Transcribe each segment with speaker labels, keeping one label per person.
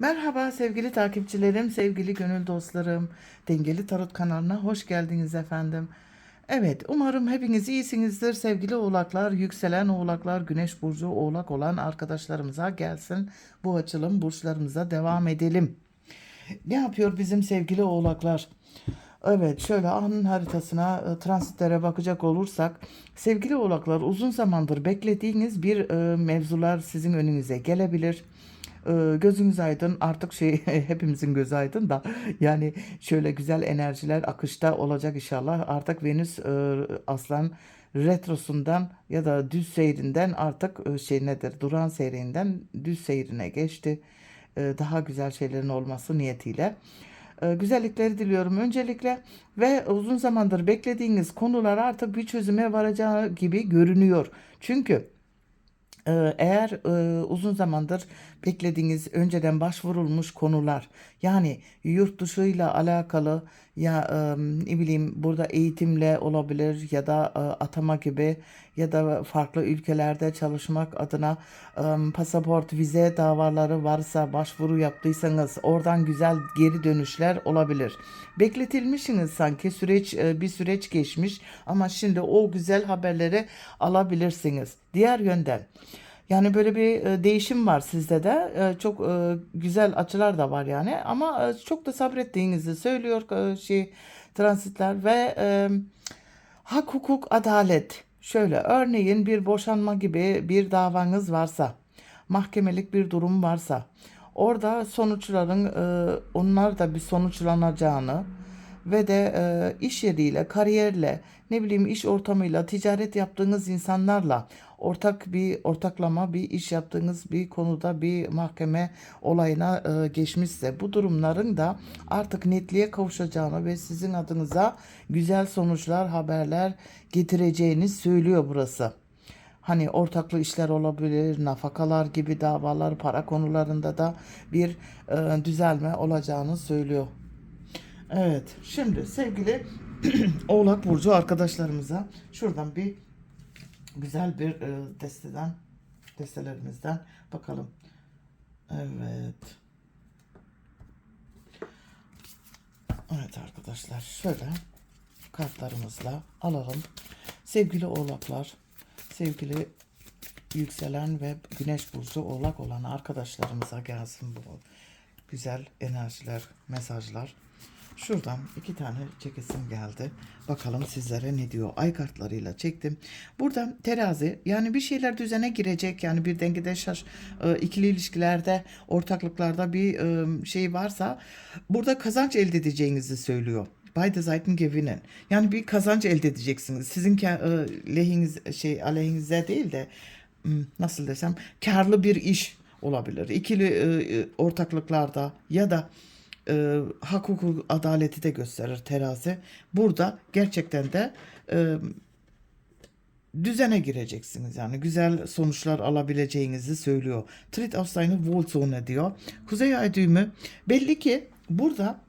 Speaker 1: Merhaba sevgili takipçilerim, sevgili gönül dostlarım. Dengeli Tarot kanalına hoş geldiniz efendim. Evet, umarım hepiniz iyisinizdir sevgili oğlaklar, yükselen oğlaklar, güneş burcu oğlak olan arkadaşlarımıza gelsin. Bu açılım burçlarımıza devam edelim. Ne yapıyor bizim sevgili oğlaklar? Evet şöyle anın haritasına e, transitlere bakacak olursak sevgili oğlaklar uzun zamandır beklediğiniz bir e, mevzular sizin önünüze gelebilir. E, gözünüz aydın artık şey hepimizin gözü aydın da yani şöyle güzel enerjiler akışta olacak inşallah artık Venüs e, Aslan retrosundan ya da düz seyrinden artık e, şey nedir duran seyrinden düz seyrine geçti. E, daha güzel şeylerin olması niyetiyle. Güzellikleri diliyorum öncelikle ve uzun zamandır beklediğiniz konular artık bir çözüme varacağı gibi görünüyor. Çünkü Eğer e, uzun zamandır beklediğiniz önceden başvurulmuş konular yani yurt dışıyla alakalı ya e, ne bileyim burada eğitimle olabilir ya da e, atama gibi ya da farklı ülkelerde çalışmak adına e, pasaport vize davaları varsa başvuru yaptıysanız oradan güzel geri dönüşler olabilir. Bekletilmişsiniz sanki süreç e, bir süreç geçmiş ama şimdi o güzel haberleri alabilirsiniz. Diğer yönden yani böyle bir e, değişim var sizde de. E, çok e, güzel açılar da var yani. Ama çok da sabrettiğinizi söylüyor şey transitler ve e, hak, hukuk, adalet. Şöyle örneğin bir boşanma gibi bir davanız varsa, mahkemelik bir durum varsa, orada sonuçların e, onlar da bir sonuçlanacağını ve de e, iş yeriyle, kariyerle, ne bileyim iş ortamıyla, ticaret yaptığınız insanlarla ortak bir ortaklama, bir iş yaptığınız bir konuda bir mahkeme olayına e, geçmişse bu durumların da artık netliğe kavuşacağını ve sizin adınıza güzel sonuçlar, haberler getireceğini söylüyor burası. Hani ortaklı işler olabilir, nafakalar gibi davalar, para konularında da bir e, düzelme olacağını söylüyor. Evet, şimdi sevgili Oğlak Burcu arkadaşlarımıza şuradan bir güzel bir e, desteden, destelerimizden bakalım. Evet. Evet arkadaşlar, şöyle kartlarımızla alalım. Sevgili Oğlaklar, sevgili yükselen ve güneş burcu oğlak olan arkadaşlarımıza gelsin bu güzel enerjiler, mesajlar. Şuradan iki tane çekesim geldi. Bakalım sizlere ne diyor. Ay kartlarıyla çektim. Burada terazi yani bir şeyler düzene girecek. Yani bir dengede şaş e, ikili ilişkilerde ortaklıklarda bir e, şey varsa burada kazanç elde edeceğinizi söylüyor. Beide Seiten gewinnen. Yani bir kazanç elde edeceksiniz. Sizin e, lehiniz şey aleyhinize değil de hmm, nasıl desem karlı bir iş olabilir. İkili e, ortaklıklarda ya da e, hak hukuk adaleti de gösterir terazi. Burada gerçekten de e, düzene gireceksiniz. Yani güzel sonuçlar alabileceğinizi söylüyor. Tritt auf seine Wohlzone diyor. Kuzey ay düğümü belli ki burada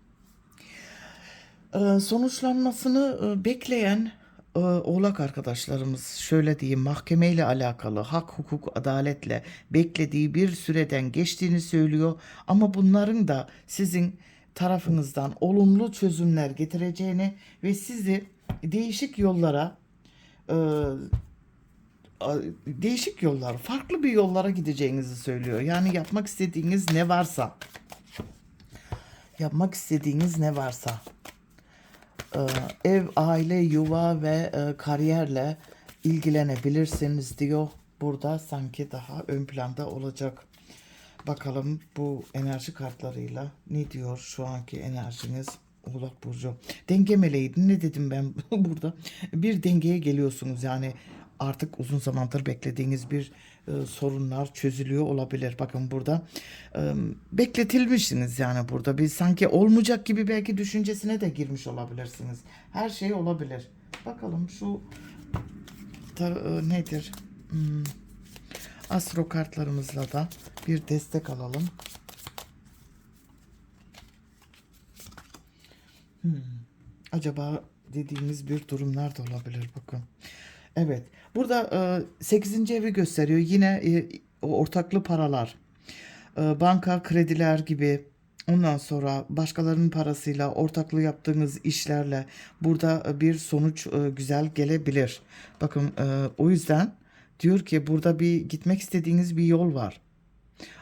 Speaker 1: e, sonuçlanmasını e, bekleyen oğlak arkadaşlarımız şöyle diyeyim mahkemeyle alakalı hak hukuk adaletle beklediği bir süreden geçtiğini söylüyor ama bunların da sizin tarafınızdan olumlu çözümler getireceğini ve sizi değişik yollara e, değişik yollar farklı bir yollara gideceğinizi söylüyor. Yani yapmak istediğiniz ne varsa yapmak istediğiniz ne varsa ev, aile, yuva ve e, kariyerle ilgilenebilirsiniz diyor. Burada sanki daha ön planda olacak. Bakalım bu enerji kartlarıyla ne diyor şu anki enerjiniz Oğlak Burcu. Denge meleğiydi. Ne dedim ben burada? Bir dengeye geliyorsunuz yani artık uzun zamandır beklediğiniz bir e, sorunlar çözülüyor olabilir. Bakın burada e, bekletilmişsiniz yani burada bir sanki olmayacak gibi belki düşüncesine de girmiş olabilirsiniz. Her şey olabilir. Bakalım şu e, nedir? Hmm, astro kartlarımızla da bir destek alalım. Hmm, Acaba dediğimiz bir durumlar da olabilir bakın. Evet. Burada e, 8. evi gösteriyor. Yine e, ortaklı paralar. e, banka krediler gibi ondan sonra başkalarının parasıyla ortaklığı yaptığınız işlerle burada e, bir sonuç e, güzel gelebilir. Bakın e, o yüzden diyor ki burada bir gitmek istediğiniz bir yol var.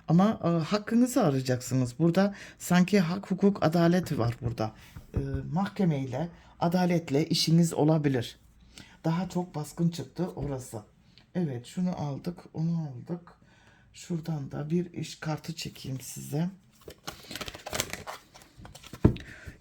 Speaker 1: Ama e, hakkınızı arayacaksınız. Burada sanki hak, hukuk, adalet var burada. E, mahkemeyle, adaletle işiniz olabilir. Daha çok baskın çıktı orası. Evet şunu aldık, onu aldık. Şuradan da bir iş kartı çekeyim size.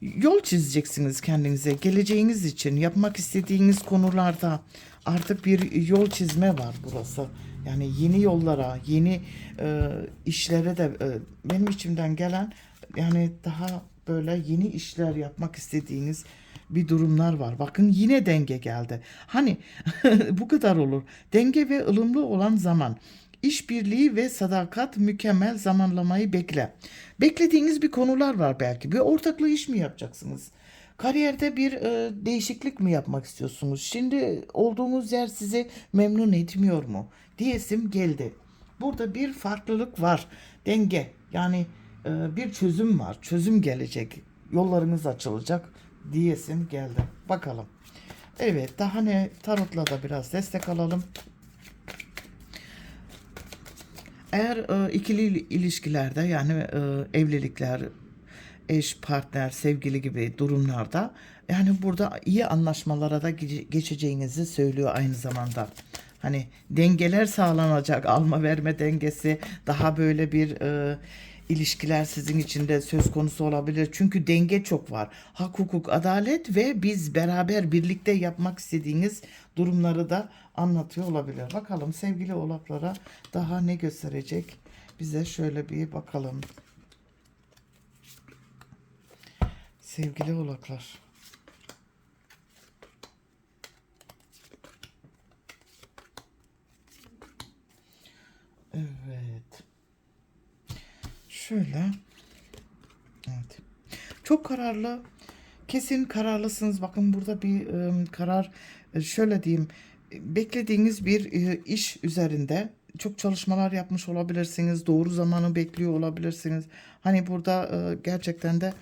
Speaker 1: Yol çizeceksiniz kendinize. Geleceğiniz için yapmak istediğiniz konularda artık bir yol çizme var burası. Yani yeni yollara, yeni e, işlere de e, benim içimden gelen yani daha böyle yeni işler yapmak istediğiniz bir durumlar var. Bakın yine denge geldi. Hani bu kadar olur. Denge ve ılımlı olan zaman. İşbirliği ve sadakat mükemmel zamanlamayı bekle. Beklediğiniz bir konular var belki. Bir ortaklı iş mi yapacaksınız? Kariyerde bir e, değişiklik mi yapmak istiyorsunuz? Şimdi olduğunuz yer sizi memnun etmiyor mu? Diyesim geldi. Burada bir farklılık var. Denge. Yani e, bir çözüm var. Çözüm gelecek. Yollarınız açılacak diyesim geldi. Bakalım. Evet daha ne tarotla da biraz destek alalım. Eğer e, ikili il- ilişkilerde yani e, evlilikler, eş, partner, sevgili gibi durumlarda yani burada iyi anlaşmalara da ge- geçeceğinizi söylüyor aynı zamanda. Hani dengeler sağlanacak, alma verme dengesi daha böyle bir e, ilişkiler sizin için de söz konusu olabilir. Çünkü denge çok var. Hak, hukuk, adalet ve biz beraber birlikte yapmak istediğiniz durumları da anlatıyor olabilir. Bakalım sevgili oğlaklara daha ne gösterecek? Bize şöyle bir bakalım. Sevgili oğlaklar. Evet. Şöyle. Evet. Çok kararlı. Kesin kararlısınız. Bakın burada bir e, karar e, şöyle diyeyim. Beklediğiniz bir e, iş üzerinde çok çalışmalar yapmış olabilirsiniz. Doğru zamanı bekliyor olabilirsiniz. Hani burada e, gerçekten de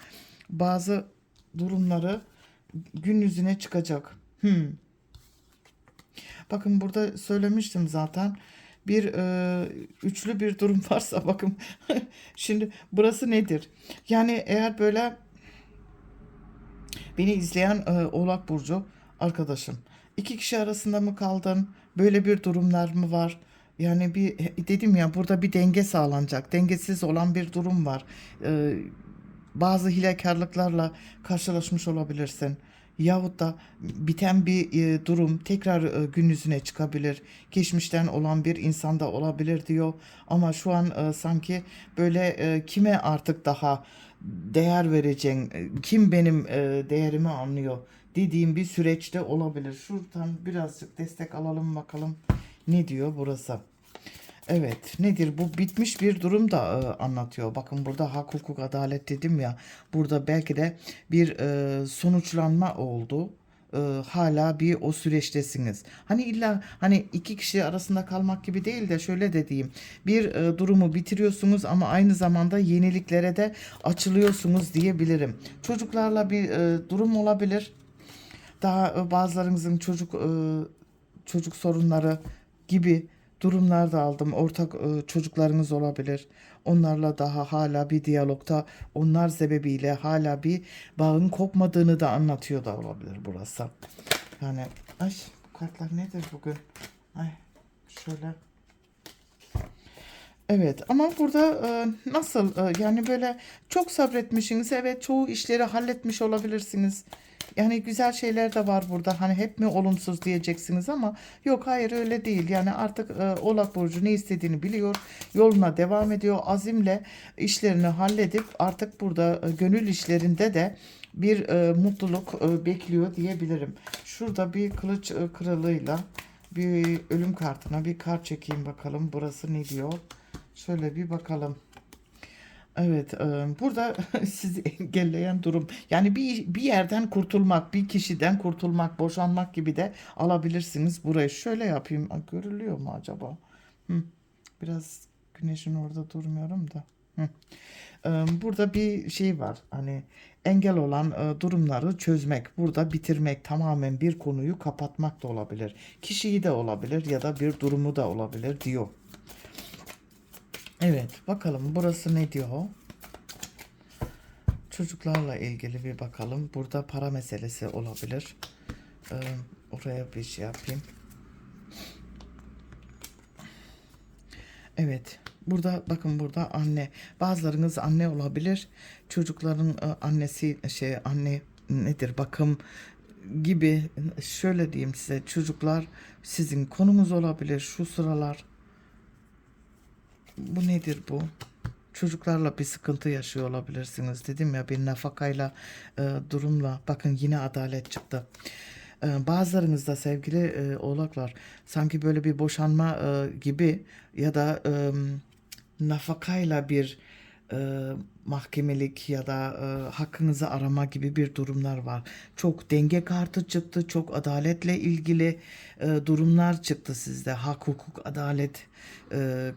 Speaker 1: bazı durumları gün yüzüne çıkacak. Hmm. Bakın burada söylemiştim zaten. Bir e, üçlü bir durum varsa bakın şimdi burası nedir? Yani eğer böyle beni izleyen e, Oğlak Burcu arkadaşım. iki kişi arasında mı kaldın? Böyle bir durumlar mı var? Yani bir dedim ya burada bir denge sağlanacak. Dengesiz olan bir durum var. E, bazı hilekarlıklarla karşılaşmış olabilirsin. Yahut da biten bir e, durum tekrar e, gün yüzüne çıkabilir. Geçmişten olan bir insanda olabilir diyor. Ama şu an e, sanki böyle kime artık daha değer vereceksin, e, kim benim değerimi anlıyor dediğim bir süreçte olabilir. Şuradan birazcık destek alalım bakalım ne diyor burası. Evet nedir bu bitmiş bir durum da e, anlatıyor. Bakın burada hak hukuk adalet dedim ya. Burada belki de bir e, sonuçlanma oldu. E, hala bir o süreçtesiniz. Hani illa hani iki kişi arasında kalmak gibi değil de şöyle de diyeyim. Bir e, durumu bitiriyorsunuz ama aynı zamanda yeniliklere de açılıyorsunuz diyebilirim. Çocuklarla bir e, durum olabilir. Daha e, bazılarınızın çocuk e, çocuk sorunları gibi durumlar da aldım. Ortak e, çocuklarınız olabilir. Onlarla daha hala bir diyalogta onlar sebebiyle hala bir bağın kopmadığını da anlatıyor da olabilir burası. Yani ay bu kartlar nedir bugün? Ay şöyle. Evet ama burada e, nasıl e, yani böyle çok sabretmişsiniz evet çoğu işleri halletmiş olabilirsiniz. Yani güzel şeyler de var burada. Hani hep mi olumsuz diyeceksiniz ama yok hayır öyle değil. Yani artık e, Oğlak Burcu ne istediğini biliyor. Yoluna devam ediyor. Azimle işlerini halledip artık burada e, gönül işlerinde de bir e, mutluluk e, bekliyor diyebilirim. Şurada bir kılıç e, kralıyla bir ölüm kartına bir kart çekeyim bakalım. Burası ne diyor? Şöyle bir bakalım. Evet, burada sizi engelleyen durum. Yani bir bir yerden kurtulmak, bir kişiden kurtulmak, boşanmak gibi de alabilirsiniz burayı. Şöyle yapayım. Görülüyor mu acaba? Biraz güneşin orada durmuyorum da. Burada bir şey var. Hani engel olan durumları çözmek, burada bitirmek, tamamen bir konuyu kapatmak da olabilir. Kişiyi de olabilir ya da bir durumu da olabilir diyor. Evet, bakalım burası ne diyor? Çocuklarla ilgili bir bakalım. Burada para meselesi olabilir. Ee, oraya bir şey yapayım. Evet. Burada bakın burada anne. Bazılarınız anne olabilir. Çocukların e, annesi şey anne nedir bakım gibi şöyle diyeyim size çocuklar sizin konumuz olabilir şu sıralar. Bu nedir bu? Çocuklarla bir sıkıntı yaşıyor olabilirsiniz. Dedim ya bir nafakayla e, durumla bakın yine adalet çıktı. E, bazılarınızda sevgili e, oğlaklar sanki böyle bir boşanma e, gibi ya da e, nafakayla bir e, mahkemelik ya da e, hakkınızı arama gibi bir durumlar var. Çok denge kartı çıktı, çok adaletle ilgili e, durumlar çıktı sizde. Hak, hukuk, adalet e,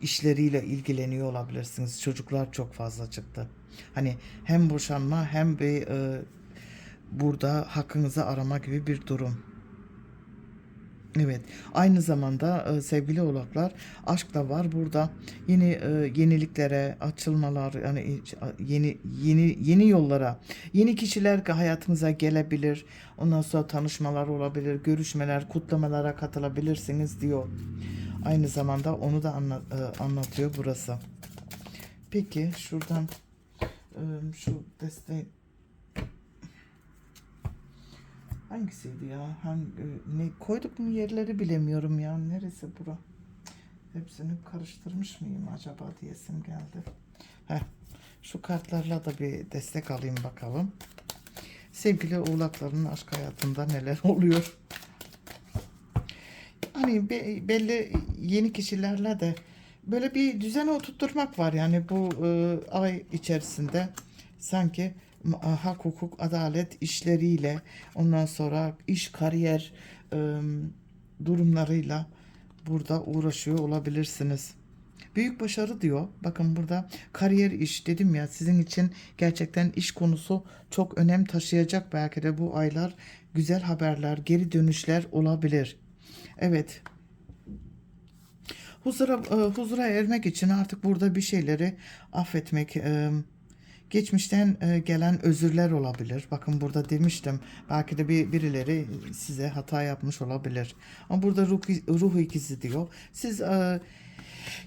Speaker 1: işleriyle ilgileniyor olabilirsiniz. Çocuklar çok fazla çıktı. Hani hem boşanma hem bir e, burada hakkınızı arama gibi bir durum. Evet. Aynı zamanda e, sevgili oğlaklar aşk da var burada. Yeni e, yeniliklere, açılmalar yani yeni yeni yeni yollara, yeni kişiler hayatınıza gelebilir. Ondan sonra tanışmalar olabilir, görüşmeler, kutlamalara katılabilirsiniz diyor. Aynı zamanda onu da anla- e, anlatıyor burası. Peki şuradan e, şu desteği Hangisiydi ya? Hangi, ne koyduk mu yerleri bilemiyorum ya. Neresi bura? Hepsini karıştırmış mıyım acaba diyesim geldi. Heh, şu kartlarla da bir destek alayım bakalım. Sevgili oğlakların aşk hayatında neler oluyor? Hani be- belli yeni kişilerle de böyle bir düzene oturtturmak var yani bu e, ay içerisinde sanki hak, hukuk, adalet işleriyle ondan sonra iş, kariyer e, durumlarıyla burada uğraşıyor olabilirsiniz. Büyük başarı diyor. Bakın burada kariyer iş dedim ya sizin için gerçekten iş konusu çok önem taşıyacak belki de bu aylar güzel haberler, geri dönüşler olabilir. Evet. Huzura, e, huzura ermek için artık burada bir şeyleri affetmek, e, geçmişten e, gelen özürler olabilir. Bakın burada demiştim. Belki de bir birileri size hata yapmış olabilir. Ama burada ruh, ruh ikizi diyor. Siz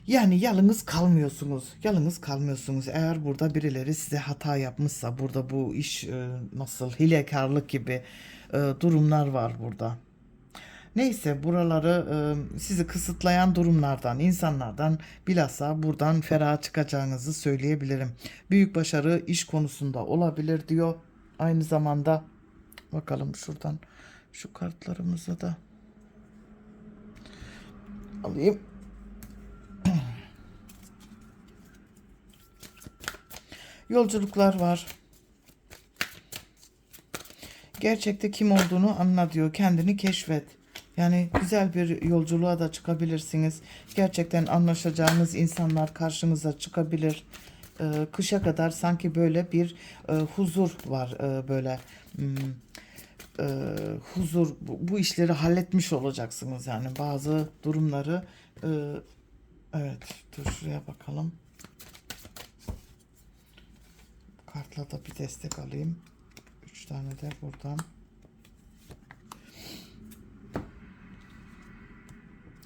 Speaker 1: yani yalnız kalmıyorsunuz. Yalnız kalmıyorsunuz. Eğer burada birileri size hata yapmışsa burada bu iş nasıl hilekarlık gibi durumlar var burada. Neyse buraları e, sizi kısıtlayan durumlardan, insanlardan bilhassa buradan ferah çıkacağınızı söyleyebilirim. Büyük başarı iş konusunda olabilir diyor. Aynı zamanda bakalım şuradan şu kartlarımızı da alayım. Yolculuklar var. Gerçekte kim olduğunu anla diyor. Kendini keşfet. Yani güzel bir yolculuğa da çıkabilirsiniz. Gerçekten anlaşacağınız insanlar karşınıza çıkabilir. Ee, kışa kadar sanki böyle bir e, huzur var e, böyle hmm, e, huzur. Bu, bu işleri halletmiş olacaksınız yani bazı durumları. E, evet dur şuraya bakalım. Kartla da bir destek alayım. Üç tane de buradan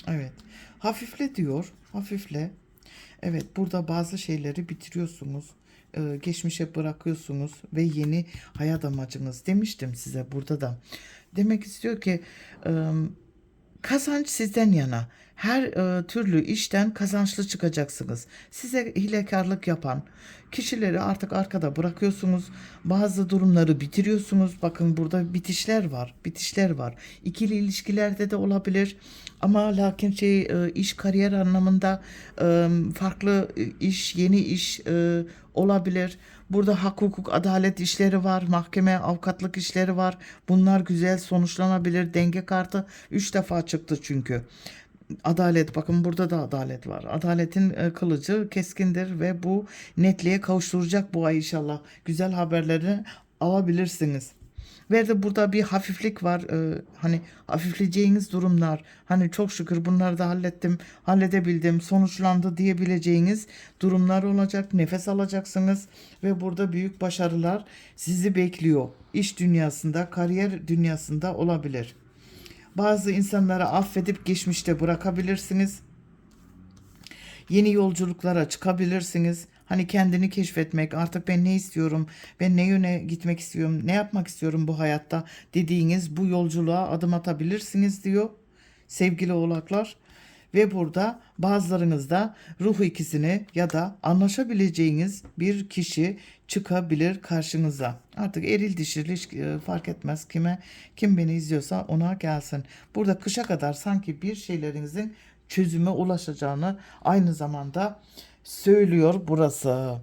Speaker 1: Evet. Hafifle diyor. Hafifle. Evet burada bazı şeyleri bitiriyorsunuz. Ee, geçmişe bırakıyorsunuz ve yeni hayat amacınız demiştim size burada da. Demek istiyor ki e, kazanç sizden yana. Her e, türlü işten kazançlı çıkacaksınız. Size hilekarlık yapan kişileri artık arkada bırakıyorsunuz. Bazı durumları bitiriyorsunuz. Bakın burada bitişler var. Bitişler var. İkili ilişkilerde de olabilir. Ama lakin şey e, iş kariyer anlamında e, farklı e, iş, yeni iş e, olabilir. Burada hak, hukuk, adalet işleri var. Mahkeme, avukatlık işleri var. Bunlar güzel sonuçlanabilir. Denge kartı 3 defa çıktı çünkü. Adalet bakın burada da adalet var. Adaletin e, kılıcı keskindir ve bu netliğe kavuşturacak bu ay inşallah. Güzel haberleri alabilirsiniz. Ve de burada bir hafiflik var. Ee, hani hafifleyeceğiniz durumlar. Hani çok şükür bunları da hallettim, halledebildim, sonuçlandı diyebileceğiniz durumlar olacak. Nefes alacaksınız ve burada büyük başarılar sizi bekliyor. İş dünyasında, kariyer dünyasında olabilir. Bazı insanları affedip geçmişte bırakabilirsiniz. Yeni yolculuklara çıkabilirsiniz. Hani kendini keşfetmek, artık ben ne istiyorum, ben ne yöne gitmek istiyorum, ne yapmak istiyorum bu hayatta dediğiniz bu yolculuğa adım atabilirsiniz diyor sevgili oğlaklar. Ve burada bazılarınız da ruh ikisini ya da anlaşabileceğiniz bir kişi çıkabilir karşınıza. Artık eril dişil e, fark etmez kime kim beni izliyorsa ona gelsin. Burada kışa kadar sanki bir şeylerinizin çözüme ulaşacağını aynı zamanda söylüyor burası.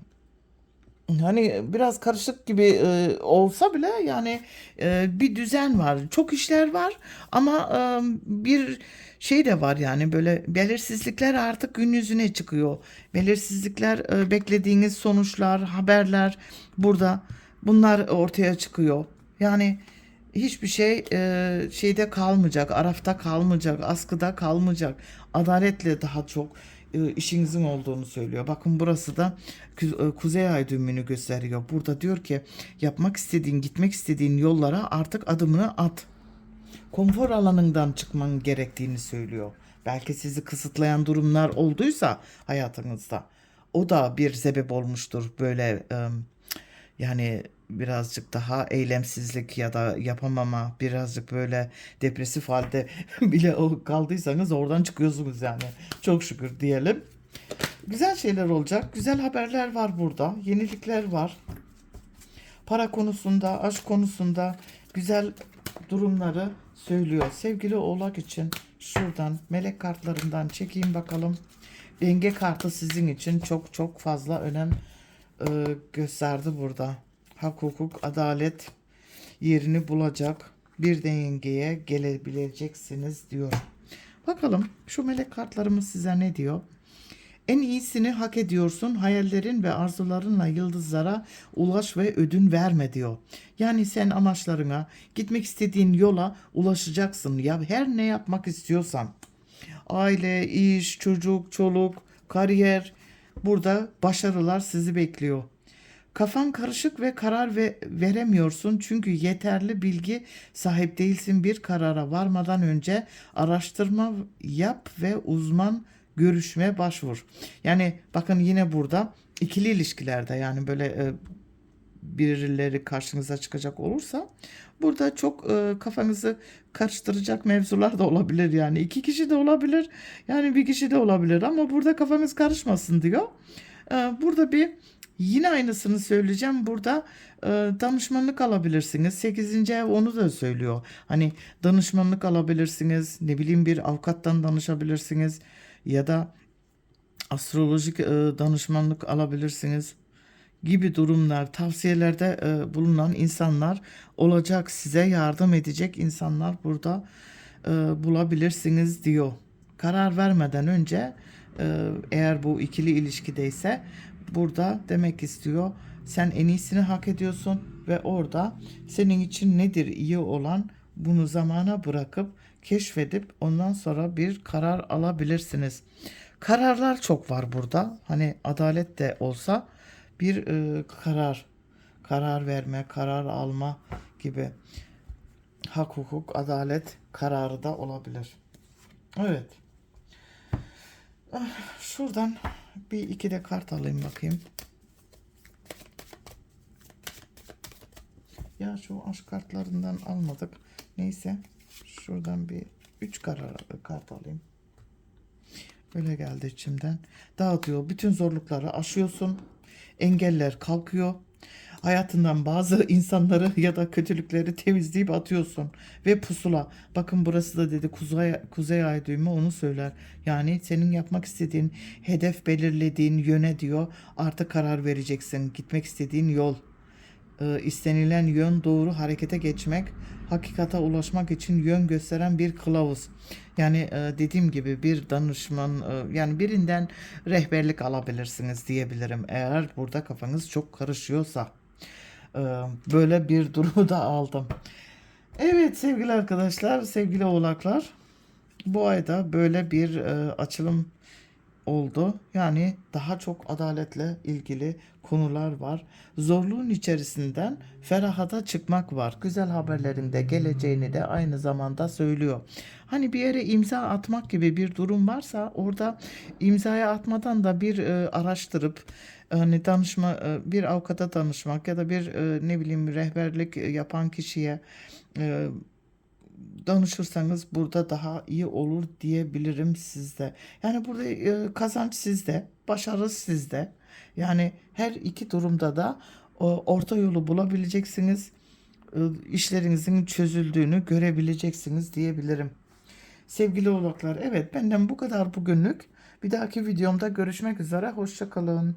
Speaker 1: Hani biraz karışık gibi e, olsa bile yani e, bir düzen var. Çok işler var ama e, bir şey de var yani böyle belirsizlikler artık gün yüzüne çıkıyor. Belirsizlikler, e, beklediğiniz sonuçlar, haberler burada bunlar ortaya çıkıyor. Yani hiçbir şey e, şeyde kalmayacak, arafta kalmayacak, askıda kalmayacak. Adaletle daha çok işinizin olduğunu söylüyor. Bakın burası da e, Kuzey Ay düğümünü gösteriyor. Burada diyor ki yapmak istediğin, gitmek istediğin yollara artık adımını at. Konfor alanından çıkman gerektiğini söylüyor. Belki sizi kısıtlayan durumlar olduysa hayatınızda o da bir sebep olmuştur böyle e, yani birazcık daha eylemsizlik ya da yapamama birazcık böyle depresif halde bile kaldıysanız oradan çıkıyorsunuz yani. Çok şükür diyelim. Güzel şeyler olacak. Güzel haberler var burada. Yenilikler var. Para konusunda, aşk konusunda güzel durumları söylüyor. Sevgili oğlak için şuradan melek kartlarından çekeyim bakalım. Denge kartı sizin için çok çok fazla önem e, gösterdi burada. Hak, hukuk, adalet yerini bulacak bir dengeye gelebileceksiniz diyor. Bakalım şu melek kartlarımız size ne diyor? En iyisini hak ediyorsun. Hayallerin ve arzularınla yıldızlara ulaş ve ödün verme diyor. Yani sen amaçlarına, gitmek istediğin yola ulaşacaksın. Ya her ne yapmak istiyorsan. Aile, iş, çocuk, çoluk, kariyer burada başarılar sizi bekliyor. Kafan karışık ve karar ve veremiyorsun çünkü yeterli bilgi sahip değilsin. Bir karara varmadan önce araştırma yap ve uzman görüşme başvur. Yani bakın yine burada ikili ilişkilerde yani böyle e, birileri karşınıza çıkacak olursa burada çok e, kafanızı karıştıracak mevzular da olabilir yani iki kişi de olabilir yani bir kişi de olabilir ama burada kafanız karışmasın diyor. E, burada bir yine aynısını söyleyeceğim burada e, danışmanlık alabilirsiniz 8. ev onu da söylüyor hani danışmanlık alabilirsiniz ne bileyim bir avukattan danışabilirsiniz ya da astrolojik e, danışmanlık alabilirsiniz gibi durumlar, tavsiyelerde e, bulunan insanlar olacak, size yardım edecek insanlar burada e, bulabilirsiniz diyor. Karar vermeden önce e, eğer bu ikili ilişkideyse burada demek istiyor sen en iyisini hak ediyorsun ve orada senin için nedir iyi olan bunu zamana bırakıp keşfedip ondan sonra bir karar alabilirsiniz. Kararlar çok var burada. Hani adalet de olsa bir e, karar, karar verme, karar alma gibi hak, hukuk, adalet kararı da olabilir. Evet. Ah, Şuradan bir iki de kart alayım bakayım. Ya şu aşk kartlarından almadık. Neyse. Şuradan bir üç kart alayım. Öyle geldi içimden. Dağıtıyor. Bütün zorlukları aşıyorsun. Engeller kalkıyor. Hayatından bazı insanları ya da kötülükleri temizleyip atıyorsun. Ve pusula. Bakın burası da dedi kuzey, kuzey ay düğümü onu söyler. Yani senin yapmak istediğin, hedef belirlediğin yöne diyor. Artık karar vereceksin. Gitmek istediğin yol e, istenilen yön doğru harekete geçmek, hakikate ulaşmak için yön gösteren bir kılavuz. Yani e, dediğim gibi bir danışman e, yani birinden rehberlik alabilirsiniz diyebilirim eğer burada kafanız çok karışıyorsa. E, böyle bir durumu da aldım. Evet sevgili arkadaşlar, sevgili oğlaklar. Bu ayda böyle bir e, açılım oldu. Yani daha çok adaletle ilgili konular var. Zorluğun içerisinden ferahata çıkmak var. Güzel haberlerin de geleceğini de aynı zamanda söylüyor. Hani bir yere imza atmak gibi bir durum varsa orada imzaya atmadan da bir e, araştırıp hani danışma e, bir avukata danışmak ya da bir e, ne bileyim rehberlik yapan kişiye e, danışırsanız burada daha iyi olur diyebilirim sizde. Yani burada e, kazanç sizde, başarı sizde. Yani her iki durumda da e, orta yolu bulabileceksiniz. E, işlerinizin çözüldüğünü görebileceksiniz diyebilirim. Sevgili oğlaklar, evet benden bu kadar bugünlük. Bir dahaki videomda görüşmek üzere. Hoşça kalın.